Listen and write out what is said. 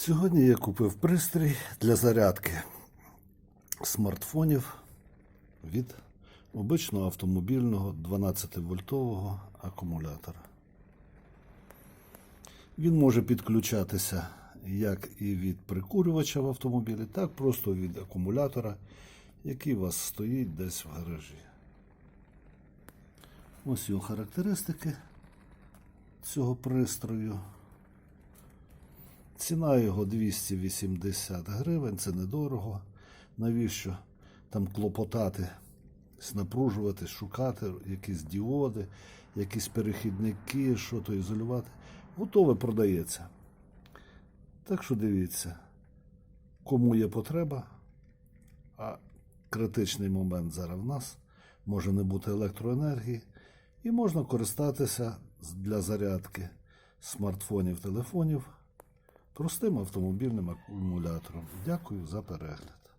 Сьогодні я купив пристрій для зарядки смартфонів від обичного автомобільного 12-вольтового акумулятора. Він може підключатися як і від прикурювача в автомобілі, так просто від акумулятора, який у вас стоїть десь в гаражі. Ось його характеристики цього пристрою. Ціна його 280 гривень, це недорого. Навіщо там клопотати, напружувати, шукати якісь діоди, якісь перехідники, що то ізолювати. Готове продається. Так що дивіться, кому є потреба, а критичний момент зараз в нас може не бути електроенергії, і можна користатися для зарядки смартфонів, телефонів простим автомобільним акумулятором. Дякую за перегляд.